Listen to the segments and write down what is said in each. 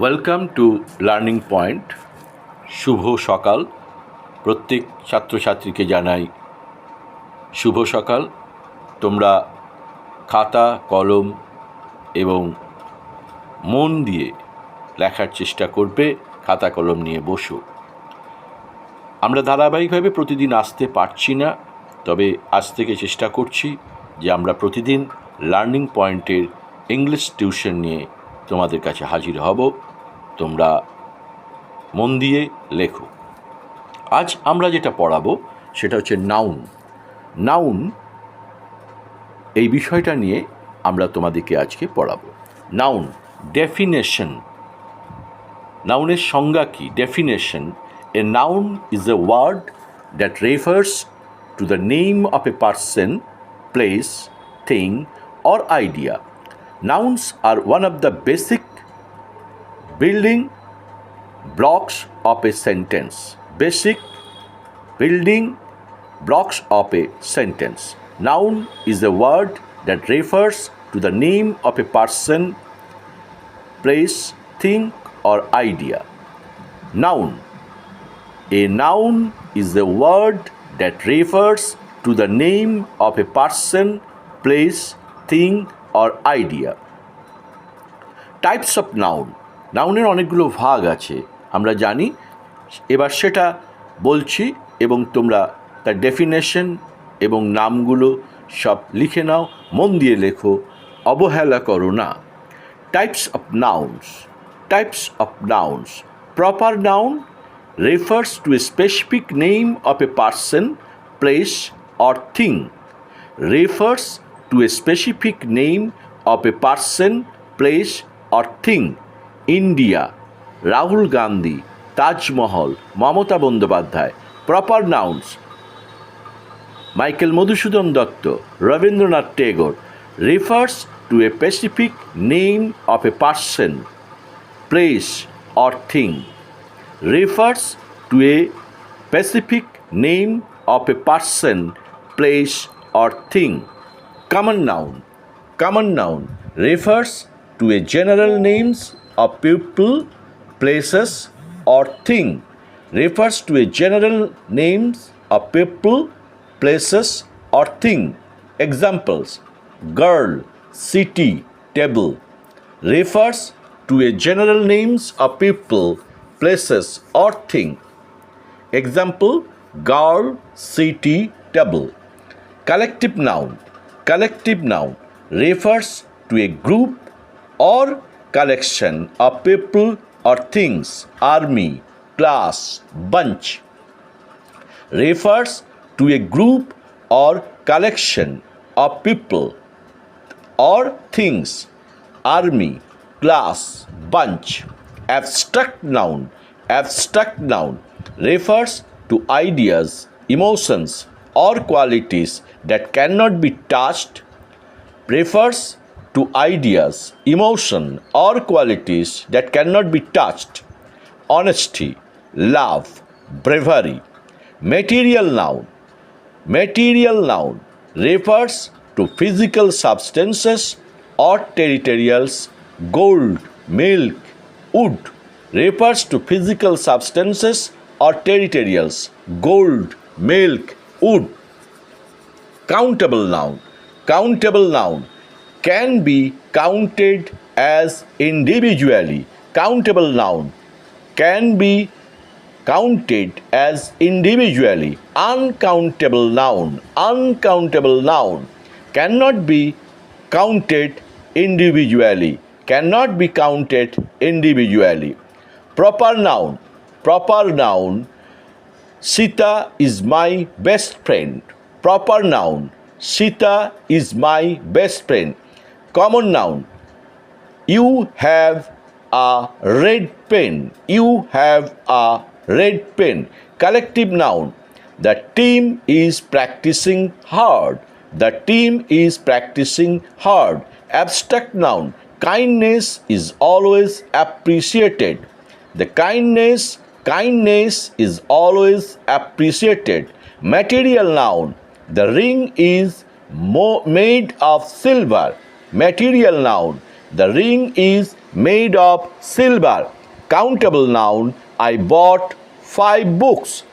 Welcome to learning point শুভ সকাল প্রত্যেক ছাত্রছাত্রীকে জানাই শুভ সকাল তোমরা খাতা কলম এবং মন দিয়ে লেখার চেষ্টা করবে খাতা কলম নিয়ে বসো আমরা ধারাবাহিকভাবে প্রতিদিন আসতে পারছি না তবে আজ থেকে চেষ্টা করছি যে আমরা প্রতিদিন লার্নিং পয়েন্টের ইংলিশ টিউশন নিয়ে তোমাদের কাছে হাজির হব তোমরা মন দিয়ে লেখো আজ আমরা যেটা পড়াবো সেটা হচ্ছে নাউন নাউন এই বিষয়টা নিয়ে আমরা তোমাদেরকে আজকে পড়াবো নাউন ডেফিনেশন নাউনের সংজ্ঞা কী definition a noun is a word that refers to the name of a person place thing or idea Nouns are one of the basic building blocks of a sentence. Basic building blocks of a sentence. Noun is a word that refers to the name of a person, place, thing, or idea. Noun. A noun is a word that refers to the name of a person, place, thing, or idea types of noun নাউনের অনেকগুলো ভাগ আছে আমরা জানি এবার সেটা বলছি এবং তোমরা তার ডেফিনেশন এবং নামগুলো সব লিখে নাও মন দিয়ে লেখো অবহেলা করো না types of nouns types of nouns. Proper noun refers to a specific name of a person place or thing. Refers to a specific name of a person, place, or thing. India, Rahul Gandhi, Taj Mahal, Mamata Bandyopadhyay. Proper nouns Michael Madhusudan Dutta, Ravindranath Tagore refers to a specific name of a person, place, or thing. Refers to a specific name of a person, place, or thing. common noun common noun refers to a general names of people places or thing refers to a general names of people places or thing examples girl city table refers to a general names of people places or thing example girl city table collective noun collective noun refers to a group or collection of people or things, army, class, bunch. Refers to a group or collection of people or things, army, class, bunch. Abstract noun. Abstract noun refers to ideas, emotions, or qualities that cannot be touched refers to ideas, emotion, or qualities that cannot be touched. Honesty, love, bravery. Material noun. Material noun refers to physical substances or territorials. Gold, milk, wood refers to physical substances or territorials. Gold, milk, would countable noun countable noun can be counted as individually countable noun can be counted as individually uncountable noun uncountable noun cannot be counted individually cannot be counted individually proper noun proper noun Sita is my best friend. Proper noun. Sita is my best friend. Common noun. You have a red pen. You have a red pen. Collective noun. The team is practicing hard. The team is practicing hard. Abstract noun. Kindness is always appreciated. The kindness Kindness is always appreciated. Material noun. The ring is made of silver. Material noun. The ring is made of silver. Countable noun. I bought five books.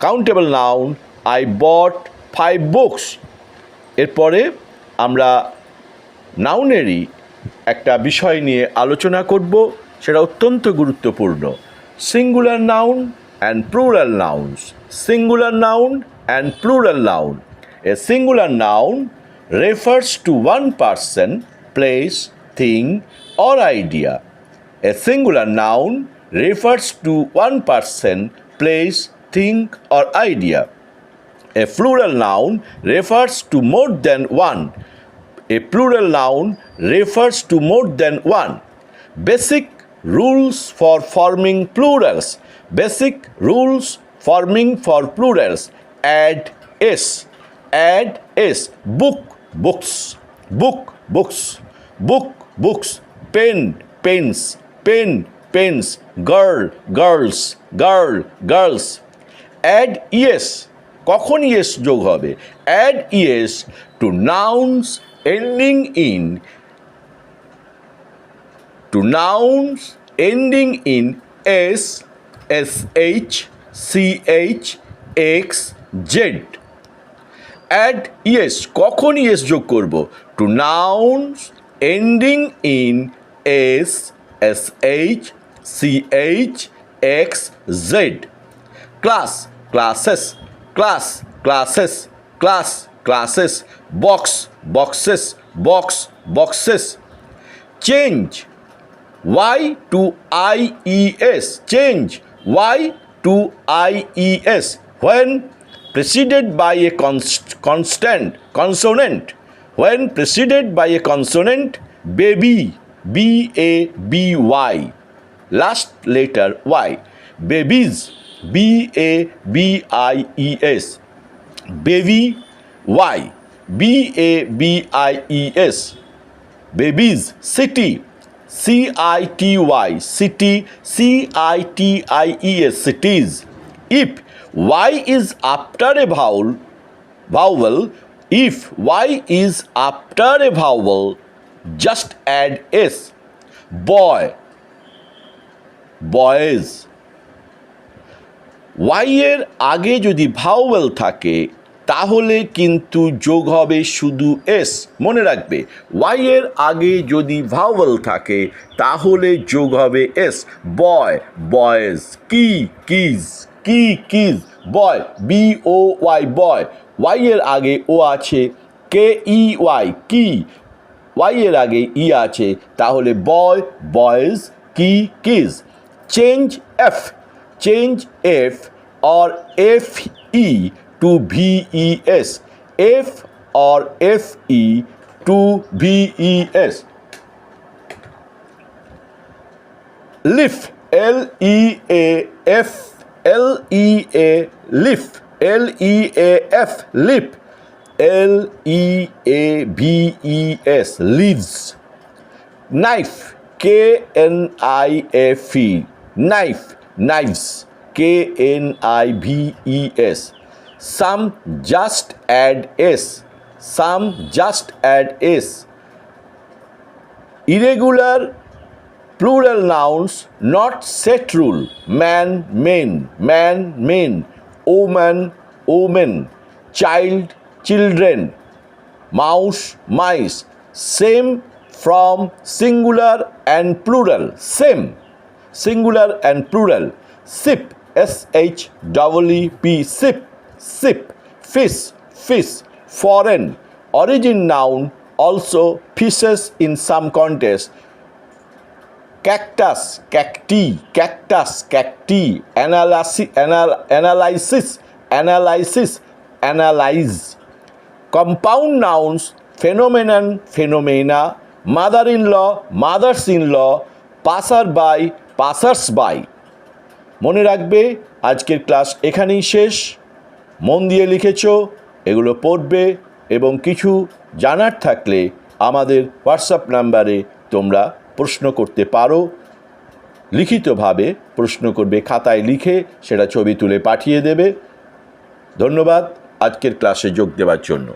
Countable noun. I bought five books. এরপরে আমরা নাউনেরই একটা বিষয় নিয়ে আলোচনা করব সেটা অত্যন্ত গুরুত্বপূর্ণ singular noun and plural nouns. Singular noun and plural noun. A singular noun refers to one person, place, thing, or idea. A singular noun refers to one person, place, thing, or idea. A plural noun refers to more than one. A plural noun refers to more than one. Basic rules for forming plurals basic rules forming for plurals add s add s book books book books book books pen pens pen pens girl girls girl girls add yes কখন es যোগ হবে add es to nouns ending in s s ending c h x z add es x Z add yes কখন es যোগ করব to nouns ending in s s h c h x z class classes class classes class classes box boxes box boxes change y to i e s change y to i e s when preceded by a const constant consonant when preceded by a consonant baby b a b y last letter y babies b a b i e s baby y b a b i e s babies city CITY, city, C-I-T-I-E-S, cities. If Y is after a vowel, vowel, if Y is after a vowel, just add S. Boy, boys. Y এর আগে যদি vowel থাকে তাহলে কিন্তু যোগ হবে শুধু S মনে রাখবে ওয়াইয়ের আগে যদি ভাওয়েল থাকে তাহলে যোগ হবে S boy boys key keys key keys boy B O Y boy ওয়াইয়ের আগে ও আছে কে ই ওয়াই কি ওয়াইয়ের আগে ই e আছে তাহলে boy boys key keys change f change f or f e to v e s f or f e to v e s leaf l e a f l e a leaf l e a f leaf l e a v e s leaves knife k n i f e knife knives k n i v e s Some just add s. Some just add s. Irregular plural nouns not set rule. Man, men. Woman, women. Child, children. Mouse, mice. Same from singular and plural. Same. Singular and plural. Ship. SHEEP. Ship. ship, fish, fish, foreign, origin noun, also fishes in some context. Cactus, cacti, cactus, cacti, analysi, anal, analysis, analysis, analyze. Compound nouns, phenomenon, phenomena, mother in law, mothers in law, passer by, passers by. মনে রাখবে আজকের class এখানেই শেষ মন দিয়ে লিখেছ এগুলো পড়বে এবং কিছু জানার থাকলে আমাদের হোয়াটসঅ্যাপ নাম্বারে তোমরা প্রশ্ন করতে পারো লিখিতভাবে প্রশ্ন করবে খাতায় লিখে সেটা ছবি তুলে পাঠিয়ে দেবে ধন্যবাদ আজকের ক্লাসে যোগ দেওয়ার জন্য